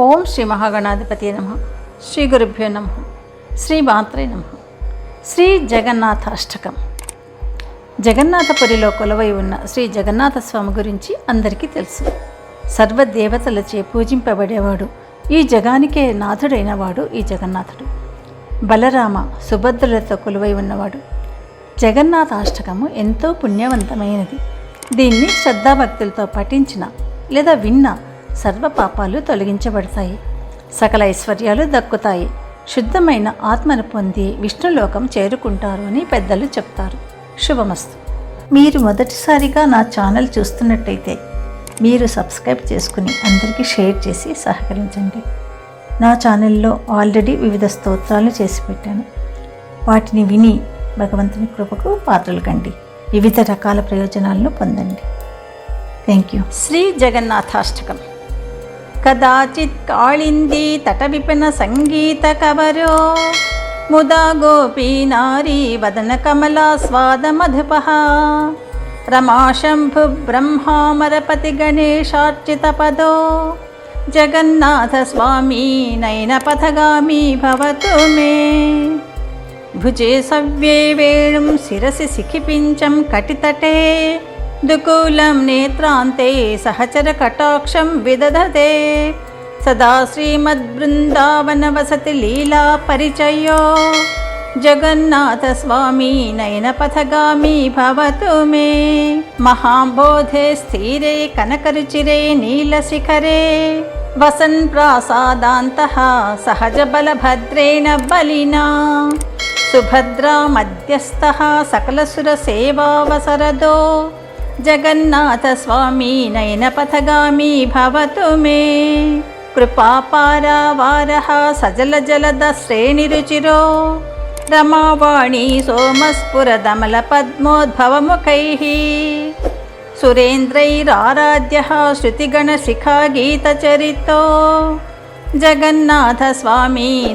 ఓం శ్రీ మహాగణాధిపతి నమ. శ్రీ గురుభ్యో నమ. శ్రీ మాత్రే నమ. శ్రీ జగన్నాథాష్టకం జగన్నాథపురిలో కొలువై ఉన్న శ్రీ జగన్నాథ స్వామి గురించి అందరికీ తెలుసు. సర్వదేవతలచే పూజింపబడేవాడు ఈ జగానికే నాథుడైన వాడు ఈ జగన్నాథుడు. బలరామ సుభద్రులతో కొలువై ఉన్నవాడు. జగన్నాథ అష్టకము ఎంతో పుణ్యవంతమైనది. దీన్ని శ్రద్ధాభక్తులతో పఠించిన లేదా విన్న సర్వ పాపాలు తొలగించబడతాయి. సకల ఐశ్వర్యాలు దక్కుతాయి. శుద్ధమైన ఆత్మను పొంది విష్ణులోకం చేరుకుంటారు అని పెద్దలు చెప్తారు. శుభమస్తు. మీరు మొదటిసారిగా నా ఛానల్ చూస్తున్నట్టయితే మీరు సబ్స్క్రైబ్ చేసుకుని అందరికీ షేర్ చేసి సహకరించండి. నా ఛానల్లో ఆల్రెడీ వివిధ స్తోత్రాలు చేసి పెట్టాను. వాటిని విని భగవంతుని కృపకు పాత్రలు కండి. వివిధ రకాల ప్రయోజనాలను పొందండి. Thank you. శ్రీ జగన్నాథాష్టకం. కదాచిత్ కాళింది తట విపిన సంగీత కవరో ముదా గోపీ నారీ వదన కమలా స్వాద మధుపహ రమాశంభు బ్రహ్మామరపతి గణేశార్చిత పదో జగన్నాథ స్వామి నయన పథగామి భవతు మే భుజే సవ్యే వేణుం శిరసి శిఖిపించం కటితటే దుకూలం నేత్రాంతే సహచర కటాక్షం విదధతే సదా శ్రీమద్బృందావన వసతి లీలా जगन्नाथस्वामी नयनपथगामी भवतु मे कृपापारावारः सजलजलदश्रेणिरुचिरो रमावाणी सोमस्फुरदमलपद्मोद्भवमुखैः सुरेन्द्रैराराध्यः श्रुतिगणशिखागीतचरितो నీలశిఖరే వసన్ ప్రాసాదాంతః సహజ బలభద్రేణ బలినా సుభద్రా మధ్యస్థ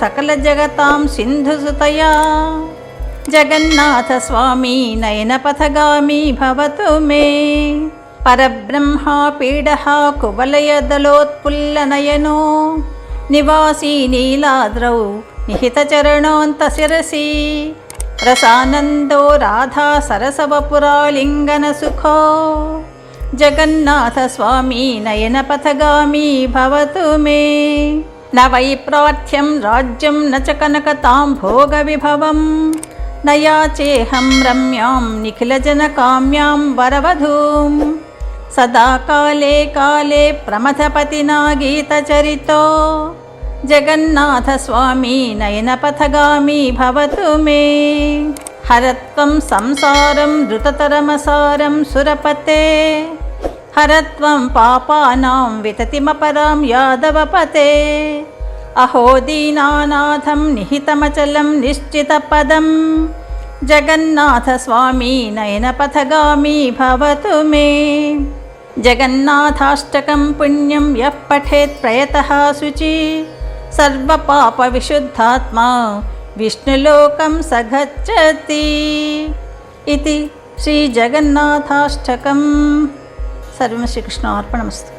సకలసురసేవావసరదో జగన్నాథ స్వామి నయనపథగామి భవతు మే కృపాపారావార సజల జలద శ్రేణిరుచిరో రమావాణి సోమస్ఫురదమల పద్మోద్భవముఖై సురేంద్రైరారాధ్య శృతిగణశిఖా గీతచరితో జగన్నాథ స్వామి నయనపథగామి భవతు మే. రథారూఢో గచ్చన్ పథిమిళిత భూదేవ పటలైః స్తుతి ప్రాదుర్భావం ప్రతిపదముపాకర్ణ్య కసదయః దయా సింధుర్బంధుః సకల జగతాం సింధుసుతయా జగన్నాథ सदा काले काले प्रमथपतिना गीतचरितो जगन्नाथस्वामी नयनपथगामी भवतु मे हरत्वं संसारं द्रुततरमसारं सुरपते हरत्वं पापानां विततिमपरां यादवपते अहो दीनानाथं निहितमचलं निश्चितपदम् जगन्नाथस्वामी नयनपथगामी भवतु मे జగన్నాథాష్టకం పుణ్యం యః పఠేత్ ప్రయత శుచి. సర్వపాపవిశుద్ధాత్మా విష్ణులోకం సగచ్చతి ఇది శ్రీజగన్నాథాష్టకం సర్వం శ్రీకృష్ణ అర్పణమస్తు.